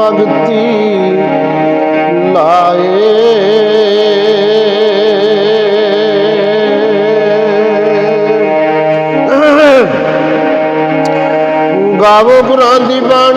ਮਗਤੀ ਲਾਏ। ਗਾਵੋ ਗੁਰਾਂ ਦੀ ਬਾਣੀ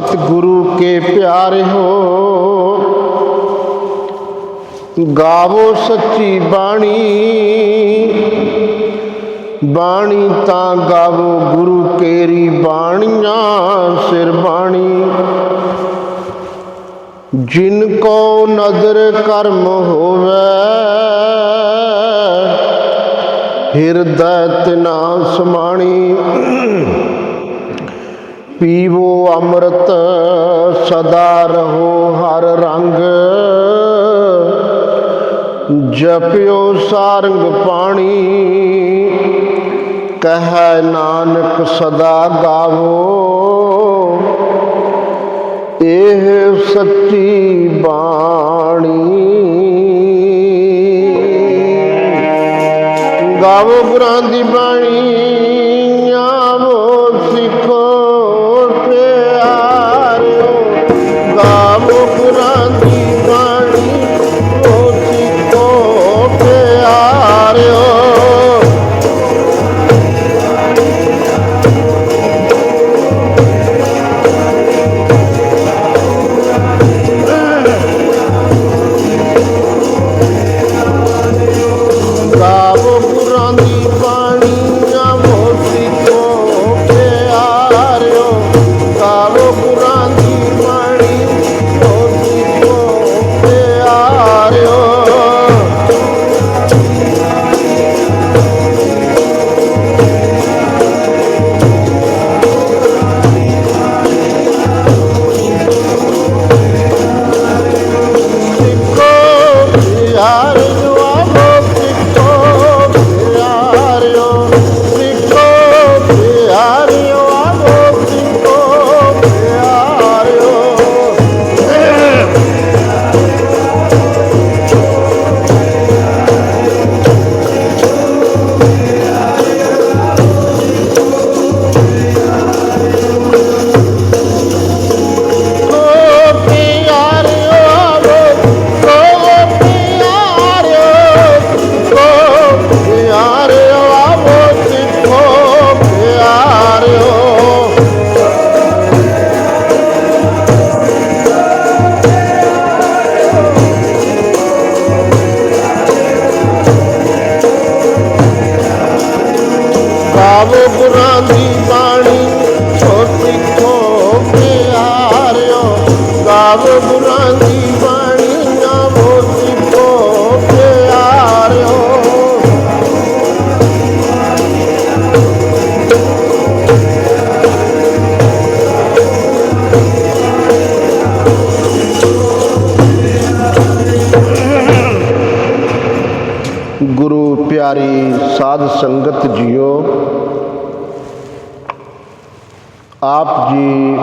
ਸਤ ਗੁਰੂ ਕੇ ਪਿਆਰੇ ਹੋ। ਗਾਵੋ ਸੱਚੀ ਬਾਣੀ। ਬਾਣੀ ਤਾਂ ਗਾਵੋ ਗੁਰੂ ਕੇਰੀ ਬਾਣੀਆਂ ਸਿਰ ਬਾਣੀ। ਜਿਨ ਕੋ ਨਦਰ ਕਰਮ ਹੋਵੇ, ਹਿਰਦੈ ਤਨਾ ਸਮਾਣੀ ਪੀਵੋ ਅੰਮ੍ਰਿਤ, ਸਦਾ ਰਹੋ ਹਰ ਰੰਗ। ਜਪਿਓ ਸਾਰੰਗ ਪਾਣੀ, ਕਹੈ ਨਾਨਕ ਸਦਾ ਗਾਵੋ। ਇਹ ਸੱਚੀ ਬਾਣੀ ਭਾਵ ਗੁਰਾਂ ਦੀ ਬਾਣੀ ਨਾਮੋ ਦੀ ਕੋ ਪਿਆਰਿਓ ਗੁਰੂ ਪਿਆਰੀ ਸਾਧ ਸੰਗਤ ਜੀਓ, ਆਪ ਜੀ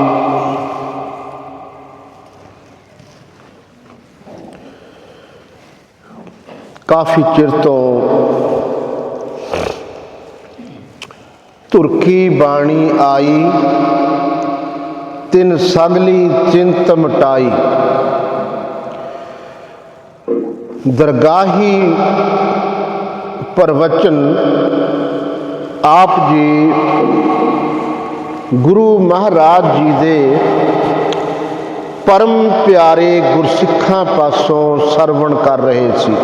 ਕਾਫੀ ਚਿਰ ਤੋਂ ਤੁਰਕੀ ਬਾਣੀ ਆਈ, ਤਿੰਨ ਸਗਲੀ ਚਿੰਤ ਮਟਾਈ। ਦਰਗਾਹੀ ਪ੍ਰਵਚਨ ਆਪ ਜੀ ਗੁਰੂ ਮਹਾਰਾਜ ਜੀ ਦੇ ਪਰਮ ਪਿਆਰੇ ਗੁਰਸਿੱਖਾਂ ਪਾਸੋਂ ਸਰਵਣ ਕਰ ਰਹੇ ਸੀ।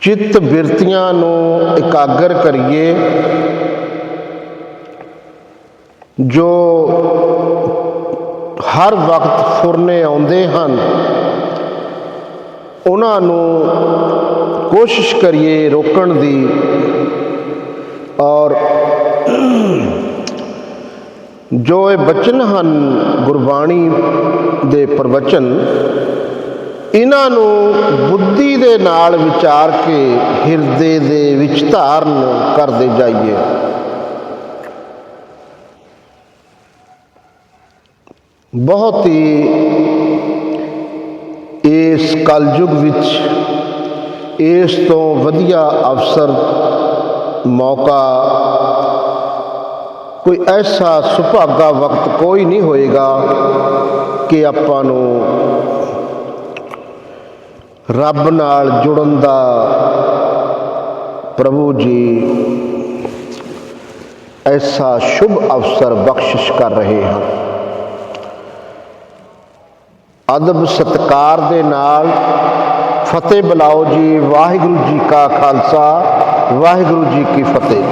ਚਿੱਤ ਬਿਰਤੀਆਂ ਨੂੰ ਇਕਾਗਰ ਕਰੀਏ, ਜੋ ਹਰ ਵਕਤ ਫੁਰਨੇ ਆਉਂਦੇ ਹਨ, ਉਹਨਾਂ ਨੂੰ ਕੋਸ਼ਿਸ਼ ਕਰੀਏ ਰੋਕਣ ਦੀ ਔਰ ਜੋ ਇਹ ਬਚਨ ਹਨ ਗੁਰਬਾਣੀ ਦੇ ਪ੍ਰਵਚਨ ਇਹਨਾਂ ਨੂੰ ਬੁੱਧੀ ਦੇ ਨਾਲ ਵਿਚਾਰ ਕੇ ਹਿਰਦੇ ਦੇ ਵਿੱਚ ਧਾਰਨ ਕਰਦੇ ਜਾਈਏ। ਬਹੁਤ ਹੀ ਇਸ ਕਲਯੁਗ ਵਿੱਚ ਇਸ ਤੋਂ ਵਧੀਆ ਅਵਸਰ ਮੌਕਾ ਕੋਈ ਐਸਾ ਸੁਭਾਗਾ ਵਕਤ ਕੋਈ ਨਹੀਂ ਹੋਏਗਾ ਕਿ ਆਪਾਂ ਨੂੰ ਰੱਬ ਨਾਲ ਜੁੜਨ ਦਾ ਪ੍ਰਭੂ ਜੀ ਐਸਾ ਸ਼ੁਭ ਅਵਸਰ ਬਖਸ਼ਿਸ਼ ਕਰ ਰਹੇ ਹਨ। ਅਦਬ ਸਤਕਾਰ ਦੇ ਨਾਲ ਫਤਿਹ ਬੁਲਾਓ ਜੀ, ਵਾਹਿਗੁਰੂ ਜੀ ਕਾ ਖਾਲਸਾ, ਵਾਹਿਗੁਰੂ ਜੀ ਕੀ ਫਤਿਹ।